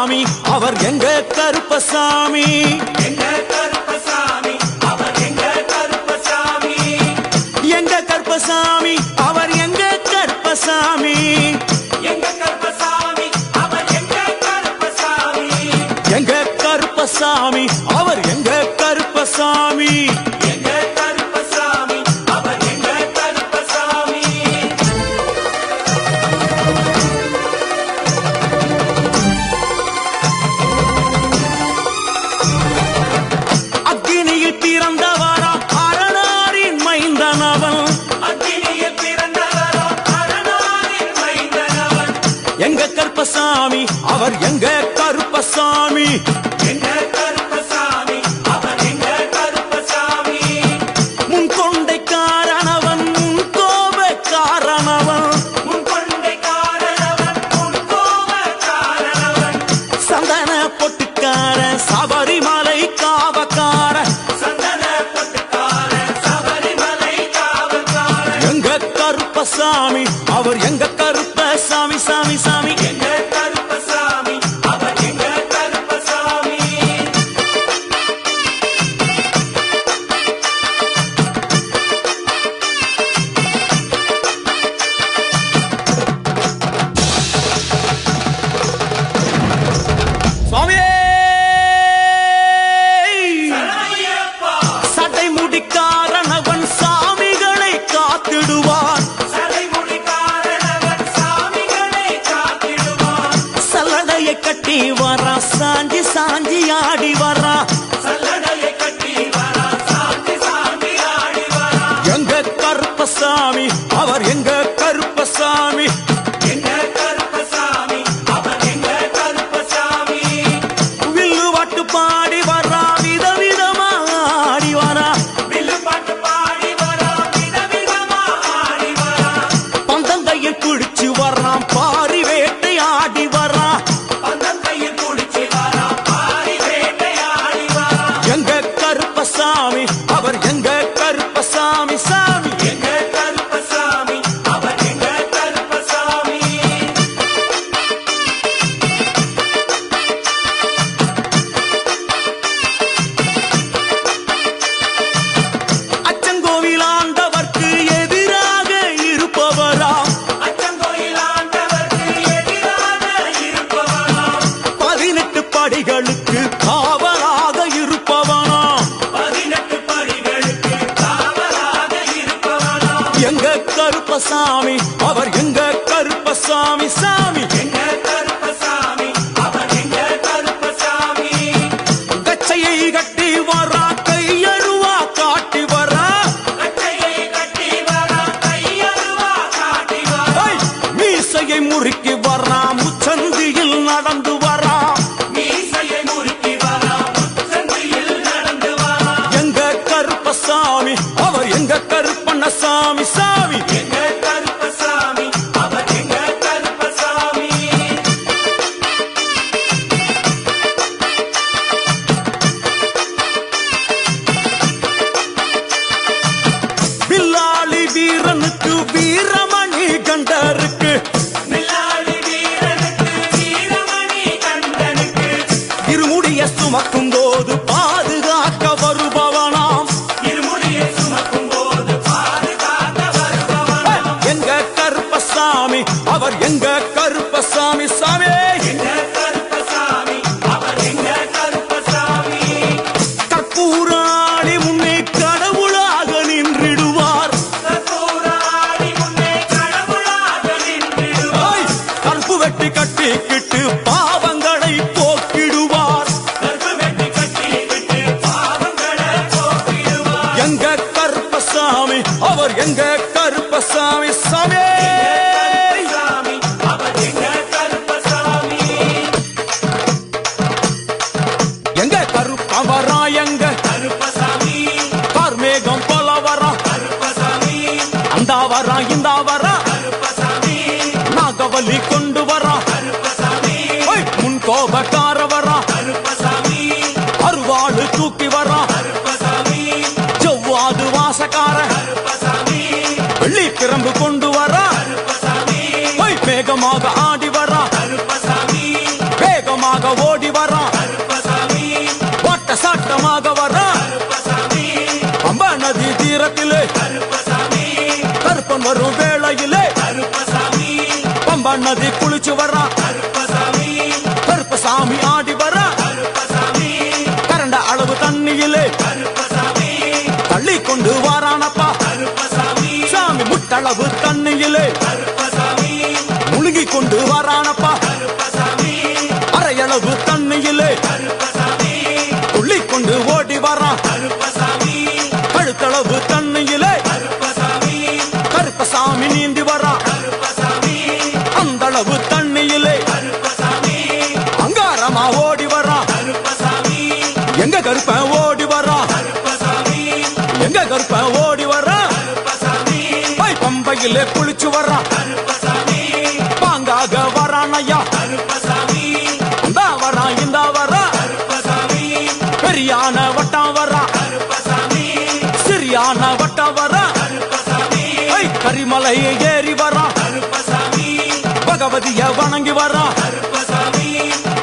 சாமி. அவர் எங்க கருப்பசாமி? அவர் எங்க கருப்பசாமி? எங்க கருப்பசாமி? அவர் எங்க கருப்பசாமி? முன் தொண்டைக்காரனவன் முன் கோபக்காரனவன். முன் தொண்டைக்காரனவன் முன் சந்தன பொட்டுக்கார சபரிமலை காவக்கார. சந்தன பொட்டுக்கார சபரிமலை காவக்கார. எங்க கருப்பசாமி? அவர் எங்க சாஞ்சி சாஞ்சி ஆடி வரா கருப்பசாமி அவர் எங்க கருப்பசாமி சாமி? இந்தா வரா நாகவலி கொண்டு வரா முன் கோபக்கார வரா அருவாடு தூக்கி வரா செவ்வாது வாசக்கார? வெள்ளி பிரம்பு கொண்டு வரா மேகமாக ஆடி வரும் வேளையிலே கருப்பசாமி. பம்பா நதி குளிச்சு வர்றான் கருப்பசாமி. கருப்பசாமி ஆடி வர்றான் கருப்பசாமி. கரண்ட அளவு தண்ணியிலே கருப்பசாமி. தள்ளி கொண்டு வாரானப்பா. கருப்பசாமி. சாமி முட்டளவு தண்ணியிலே கருப்பசாமி. முழுகி கொண்டு வாரானப்பா. கடவு தண்ணியிலே. அங்காரமா ஓடி வரான் எங்க கருப்ப ஓடி வரான் எங்க கருப்ப ஓடி வரான் கருப்பசாமி பை பம்பையிலே குளிச்சு வரான் பாங்காக வரான் ஐயா கருப்பசாமி வரான் இந்த வரான் பெரியான வட்டம் வரான் சிறியான வட்டம் வரான் கரிமலையே பகவதிய வணங்கி வரான்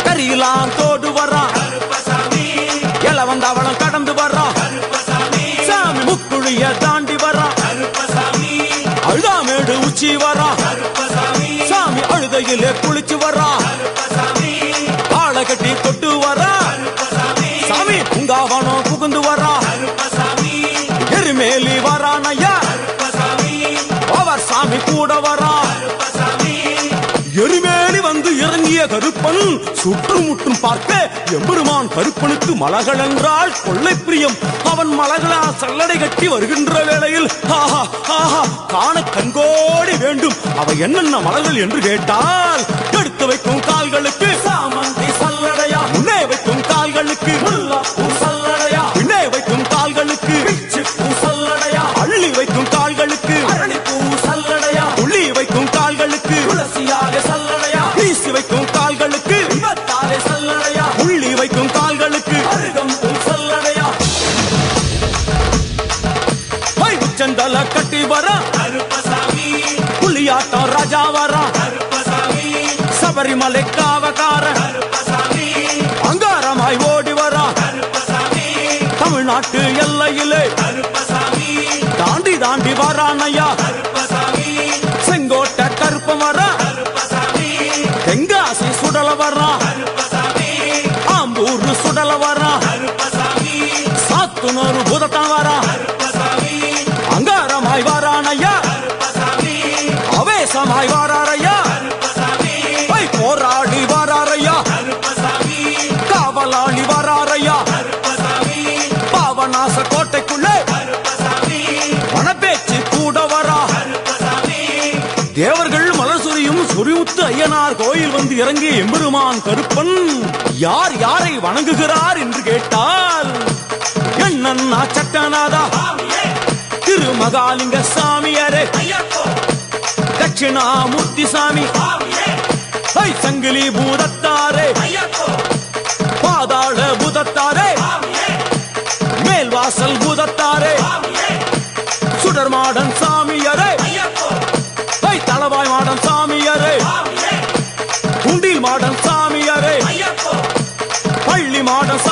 கரியெல்லாம் தோடு வரான் கருப்பசாமி. இளவந்தவளம் கடந்து வரான் சாமி முக்குழிய தாண்டி வரான் அழுதாமேடு உச்சி வரான் சாமி அழுதையிலே குளிச்சு வரான் ஆளை கட்டி தொட்டு வரான் சாமி பூங்காவனம் புகுந்து வரான் எருமேலி வரான் ஐயா. அவர் சாமி கூட வரான் கருப்பன் சுற்றுமுற்றும் பார்க்க எம்பெருமான் கருப்பனுக்கு மலகள் என்றால் கொள்ளை பிரியம். அவன் மலகளா சல்லடை கட்டி வருகின்ற வேளையில் ஆஹா ஆஹா காண கண்கோடி வேண்டும். அவை என்னென்ன மலர்கள் என்று கேட்டால் எடுத்து வைக்கும் கால்களுக்கு சாமந்தி சல்லடையா முன்னே வைக்கும் கால்களுக்கு கருப்பசாமி. தாண்டி தாண்டி வரானையா செங்கோட்டை கருப்பம் வர. தெங்காசி சுடல கருப்பசாமி. ஆம்பூர் சுடல கருப்பசாமி. சாத்துனூர் புதத்தான் வரா. அங்காரமாய் வாரானையா அவேசமாய் வாராரையா அய்யனார் கோயில் வந்து இறங்கிய எம்பெருமான் கருப்பன் யார் யாரை வணங்குகிறார் என்று கேட்டால் என்னன்னா சட்டநாதா திருமகாலிங்க சாமியாரே ஐயப்போ தட்சிணாமூர்த்தி சாமி சங்கிலி பூதத்தாரே பாதாள பூதத்தாரே மேல்வாசல் பூதத்தாரே சுடர்மாடன் பள்ளி மாடன்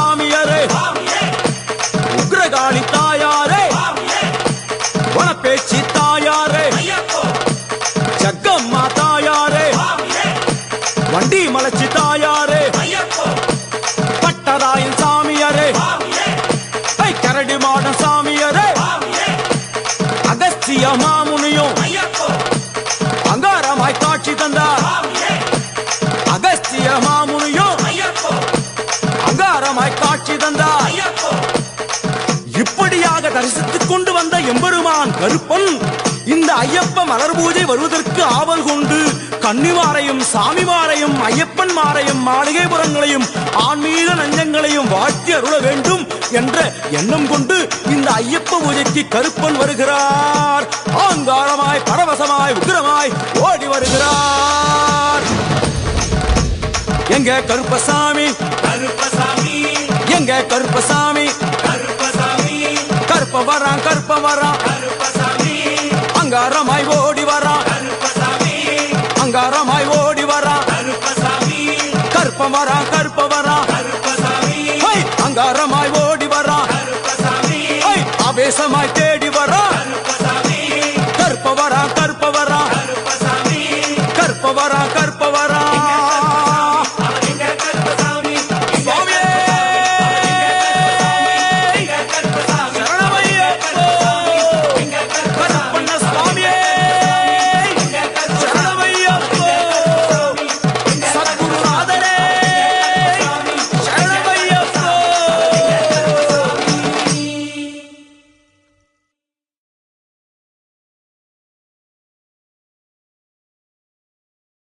தரிசித்துக் கொண்டு வந்த எம்பெருமான் கருப்பன் இந்த ஐயப்ப மலர் பூஜை வருவதற்கு ஆவல் கொண்டு கன்னிமாரையும் சாமிமாரையும் ஐயப்பன் மாரையும் மாளிகைபுரங்களையும் ஆன்மீக நஞ்சங்களையும் வாழ்த்தி அருள வேண்டும் என்ற எண்ணம் கொண்டு இந்த ஐயப்ப பூஜைக்கு கருப்பன் வருகிறார். ஆங்காரமாய் பரவசமாய் உக்கிரமாய் ஓடி வருகிறார். எங்க கருப்பசாமி? கருப்பசாமி. எங்க கருப்பசாமி? கருப்ப வரா கருப்ப வரா அங்காரமாய் ஓடி வரா. அங்காரமாய் ஓடி வரா. கருப்ப வரா கருப்ப வரா